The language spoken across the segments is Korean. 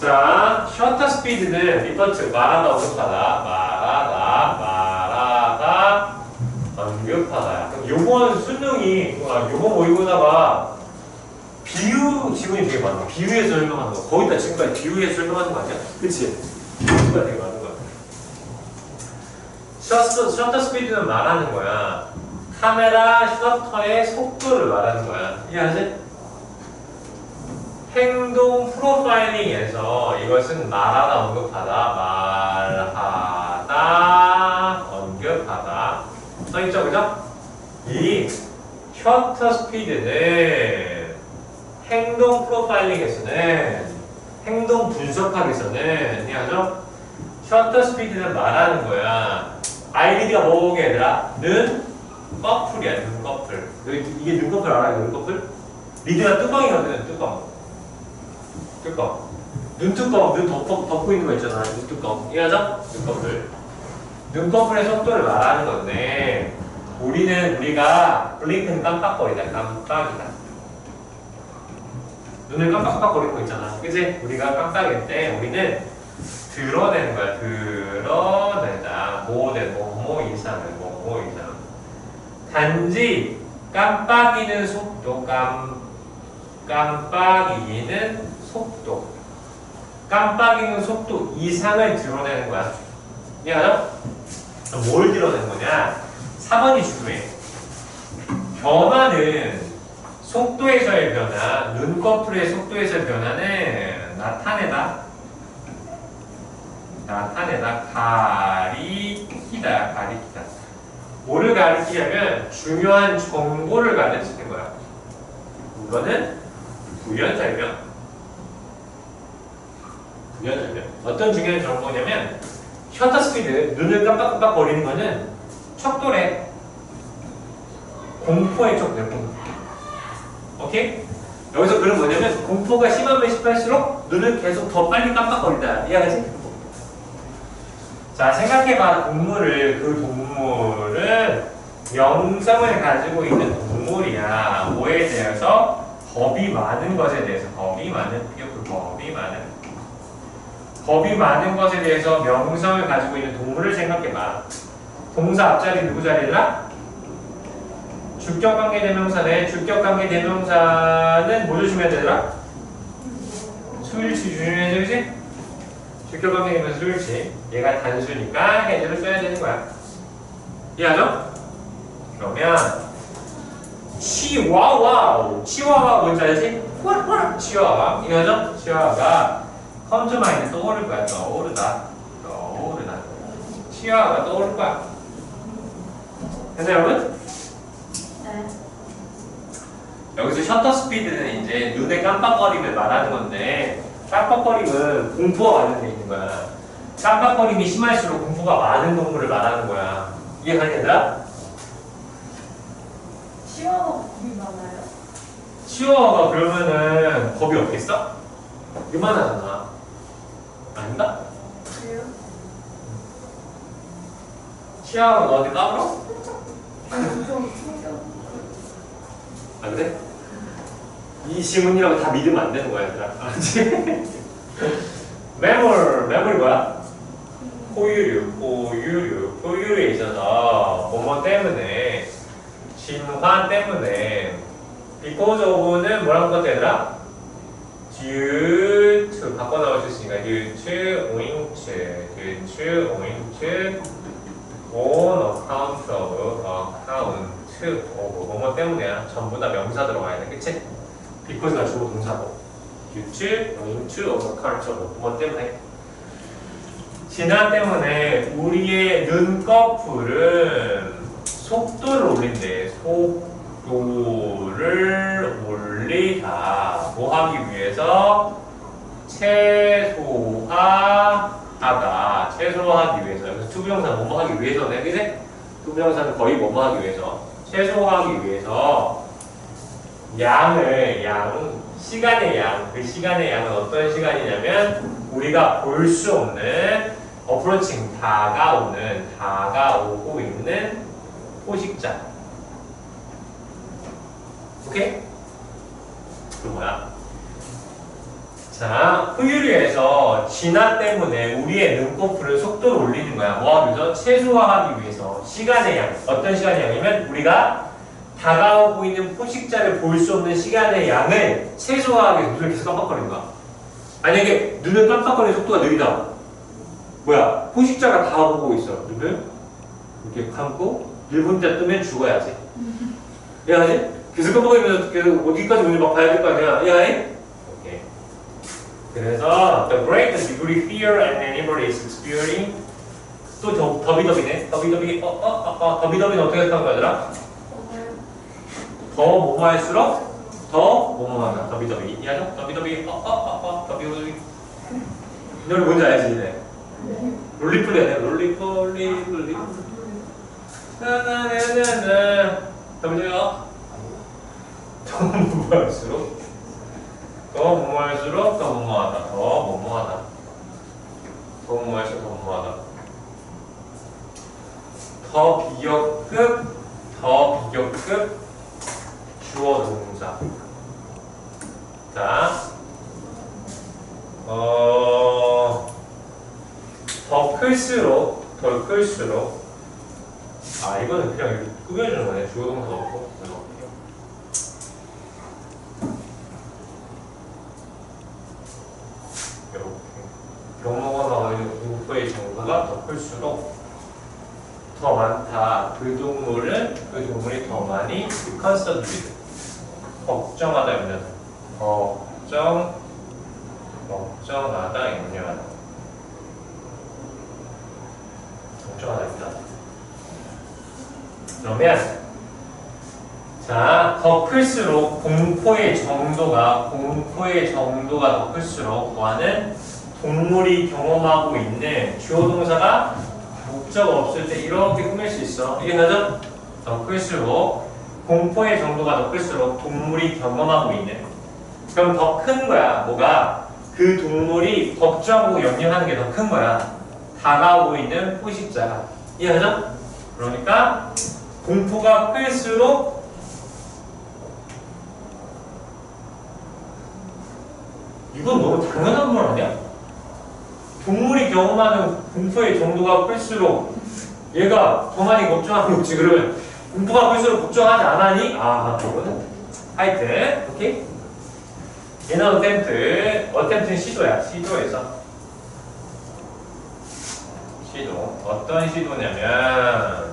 자, 셔터 스피드는 리퍼트 말하다 언급하다 말하다 말하다 언급하다. 그럼 요번 수능이 아, 요번 모의고사가 비유 지문이 되게 많아. 비유해서 설명하는 거. 거의 다 지금까지 비유해서 설명하는 거 아니야? 그치? 비유가 되게 많은 거야. 셔터, 셔터 스피드는 말하는 거야. 카메라 셔터의 속도를 말하는 거야. 이해하지? 행동 프로파일링에서 이것은 말하다 언급하다 말하다 언급하다 써있죠 그죠? 이 셔터 스피드는 행동 프로파일링에서는 행동 분석학에서는 이해하죠? 셔터 스피드는 말하는 거야 아이디가 뭐게 얘들아? 는 커플이야 눈 커플 이게 눈 커플 알아요 눈 커플? 리드가 뚜껑이거든 뚜껑 뚜껑 눈뚜껑 눈 덮어, 덮고 있는 거 있잖아 눈뚜껑 이해하죠? 눈꺼풀 눈꺼풀의 속도를 말하는 건데 우리는 우리가 블링크는 깜빡거리다 깜빡이다. 눈을 깜빡깜빡거리는 거 있잖아. 그지? 우리가 깜빡일 때 우리는 드러내는 거야. 드러내다. 모든 뭐뭐 이상을 뭐뭐 이상. 단지 깜빡이는 속도 깜 깜빡이는 속도. 깜빡이는 속도 이상을 드러내는 거야. 이해하죠? 뭘 드러내는 거냐? 4번이 중요해. 변화는 속도에서의 변화 눈꺼풀의 속도에서의 변화는 나타내다. 나타내다. 가리키다 가리키다. 뭐를 가리키냐면 중요한 정보를 가르치는 거야. 이거는 부연설명 부연설명 어떤 중요한 정보냐면 셔터 스피드 눈을 깜빡깜빡 거리는 거는 척도래 공포의 척도래 공포 오케이? 여기서 그런 뭐냐면 공포가 심하면 심할수록 눈을 계속 더 빨리 깜빡거린다. 이해하지? 자 생각해봐. 동물을 그 동물은 영성을 가지고 있는 동물이야. 뭐에 대해서? 겁이 많은 것에 대해서. 겁이 많은 그 겁이 많은 겁이 많은 것에 대해서 명성을 가지고 있는 동물을 생각해봐 동사 앞자리 누구 자리라? 주격관계 대명사네 주격관계 대명사는 뭐 조심해야 되더라? 수일치 조심해야 되지? 주격관계 대명사 수일치 얘가 단수니까 해제를 써야 되는 거야 이해하죠? 그러면 치와와 치와와 뭔지 알지? 치와와 이거죠? 치와가 컴즈마인드 떠오를 거야 떠오르다 떠오르다 치와가 떠오를 거야 됐나요 여러분? 네. 여기서 셔터 스피드는 이제 눈의 깜빡거림을 말하는 건데 깜빡거림은 공포가 관련돼 있는 거야 깜빡거림이 심할수록 공포가 많은 동물을 말하는 거야 이해 가니 얘들아? 치와와 겁이 많아요? 치와와가 그러면은 겁이 없겠어? 이만하잖아. 아닌가? 그래요? 치아가 너한테 까불어? 안 돼? 이 지문이라고 다 믿으면 안 되는 거야, 얘들아. 알았지? 매몰, 매몰이 뭐야? 포유류, 포유류, 포유류에 있어서 뭐뭐 때문에, 진화 때문에, because of는 뭐라고 썼지, 얘들아? To 바꿔 나올 수 있으니까 due to, owing to, on account of, account of, 뭐뭐 때문에야 전부 다 명사 들어가야 돼, 그치? because가 주어 동사고 owing to, on account of, 뭐 때문에? 진화 때문에 우리의 눈꺼풀은 속도를 올린대, 속 도를 올리다. 뭐 하기 위해서? 최소화하다. 최소화하기 위해서. 여기서 투부정사 뭐뭐 하기 위해서네. 그지? 투부정사는 거의 뭐뭐 하기 위해서. 최소화하기 위해서 양을, 양, 시간의 양. 그 시간의 양은 어떤 시간이냐면 우리가 볼 수 없는 어프로칭 다가오는 다가오고 있는 포식자. 오케이? 그 뭐야? 자, 후유류에서 진화 때문에 우리의 눈꺼풀을 속도를 올리는 거야. 뭐하기 위해서? 최소화하기 위해서. 시간의 양. 어떤 시간의 양이면 우리가 다가오고 있는 포식자를 볼 수 없는 시간의 양을 최소화하기 위해서 눈을 계속 깜빡거리는 거야. 만약에 눈을 깜빡거리는 속도가 느리다. 뭐야? 포식자가 다가오고 있어. 눈을 이렇게 감고 늘 혼자 뜨면 죽어야지. 이해하지? 계속 깜빡거리면서 계속 어디까지 눈을 막 봐야 될 거 아니야. 이해하니? 오케이. 그래서 the great degree fear and anybody is experiencing 또 더, 더비더비네. 더비더비 어 어 어 어, 어, 더비더비는 어떻게 했던 거더라? 더 뭐뭐할수록 더 뭐뭐하다. 더비더비 이해하죠? 더비더비 어 어 어 어 더비더비 너를 뭔지 알지? 네. 롤리플 해야 돼. 롤리폴리 롤리 나나나나나 더비더비요. 더 뭐뭐할수록 더 뭐뭐할수록 더 뭐뭐하다. 더 뭐뭐하다. 더 뭐뭐할수록 더 뭐뭐하다. 더 비교급, 더 비교급 주어 동사. 자, 어, 더 클수록, 더 클수록. 아, 이거는 그냥 꾸며주는 거네. 주어 동사 넣고. 이거 넣을게요. 이렇게. 경모가 나와 있는 공포의 정도가 더 클수록 더 많다. 그 동물은 그 동물이 더 많이 컨서드리드. 걱정하다입니다. 걱정, 걱정하다, 염려하다. 걱정하다입니다. 그러면 자, 더 클수록 공포의 정도가 공포의 정도가 더 클수록 뭐하는 동물이 경험하고 있는 주어 동사가 목적 없을 때 이렇게 꾸밀 수 있어. 이해가죠? 더 클수록 공포의 정도가 더 클수록 동물이 경험하고 있는 그럼 더 큰 거야. 뭐가 그 동물이 걱정하고 염려하는 게 더 큰 거야. 다가오고 있는 포식자가 이해하죠? 그러니까 공포가 클수록 이건 너무 당연한 말 아니야? 동물이 경험하는 공포의 정도가 클수록 얘가 더 많이 걱정하고 있지. 그러면 공포가 클수록 걱정하지 않아니? 아 이거는 하여튼 오케이. 얘는 어템트 어템트는 시도야. 시도에서. 시도. 어떤 시도냐면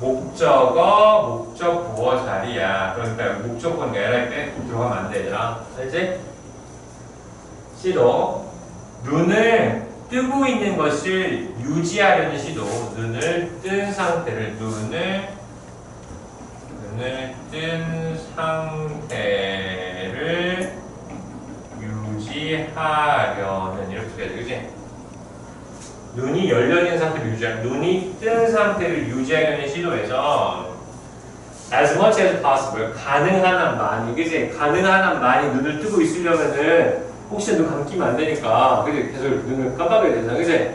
목적어 목적 보어 자리야. 그러니까 목적어는 얘랄 때 들어가면 안 되잖아. 알지? 시도 눈을 뜨고 있는 것을 유지하려는 시도. 눈을 뜬 상태를 눈을 눈을 뜬 상태를 유지하려는 이렇게 돼야 되지 눈이 열려있는 상태를 유지하 눈이 뜬 상태를 유지하려는 시도에서 as much as possible 가능한 한 많이 그지 가능한 한 많이 눈을 뜨고 있으려면은 혹시 눈 감기면 안 되니까 그지 계속 눈을 깜빡여야 되잖아 그지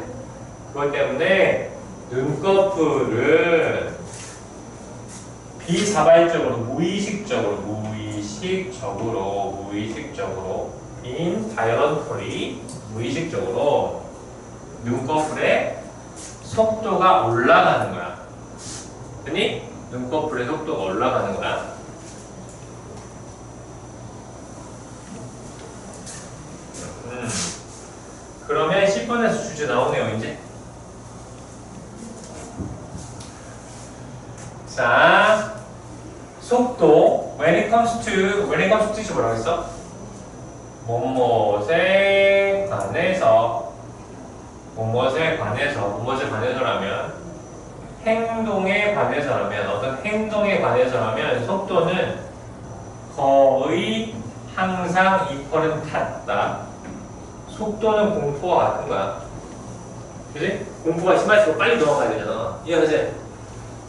그것 때문에 눈꺼풀을 비자발적으로 무의식적으로 무의식적으로 무의식적으로 involuntarily 무의식적으로 눈꺼풀의 속도가 올라가는 거야. 그니 눈꺼풀의 속도가 올라가는 거야. 음. 그러면 10번에서 주제 나오네요, 이제. 자, 속도 when it comes to when it comes to 뜻이 뭐라고 했어? 뭐뭐에 관해서 뭐뭐에 관해서 뭐뭐에 관해서라면 행동에 관해서라면 어떤 행동에 관해서라면 속도는 거의 항상 이퀄은 같다. 속도는 공포와 같은 거야. 그지? 공포가 심할수록 빨리 넘어가야 되잖아. 이해하지?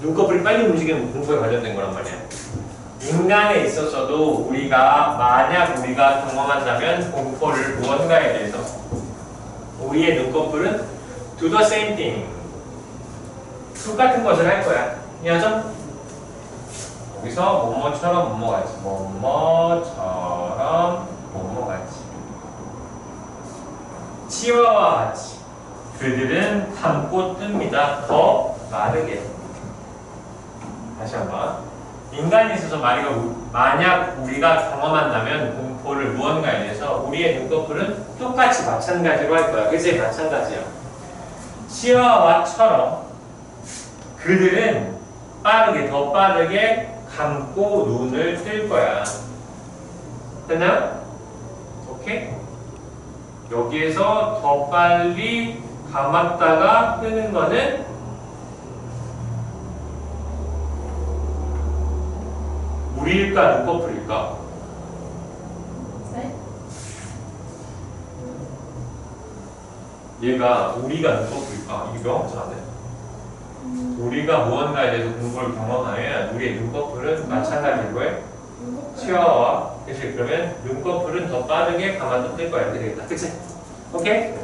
눈꺼풀이 빨리 움직이는 공포에 관련된 거란 말이야. 인간에 있어서도 우리가 만약 우리가 경험한다면 공포를 무언가에 대해서 우리의 눈꺼풀은 do the same thing 똑같은 것을 할 거야. 이해하죠? 여기서 뭐뭐처럼 뭐뭐같이 뭐뭐처럼 뭐뭐같이 치와와 같이 그들은 감고 뜹니다. 더 빠르게. 다시 한번. 인간에 있어서 만약, 만약 우리가 경험한다면 공포를 무언가에 대해서 우리의 눈꺼풀은 똑같이 마찬가지로 할 거야. 그지? 마찬가지야. 치와와처럼 그들은 빠르게, 더 빠르게 감고 눈을 뜰 거야. 됐나요? 오케이? 여기에서 더 빨리 감았다가 뜨는 거는 우리일까 눈꺼풀일까? 네? 얘가 우리가 눈꺼풀일까? 이게 명확하지 않네. 우리가 무언가에 대해서 공부를 경험하면 우리의 눈꺼풀은 마찬가지일 거예요. 치아와 그치 그러면 눈꺼풀은 더 빠르게 감아도 뜰 거야. 이렇게 되겠다. 그치? 오케이?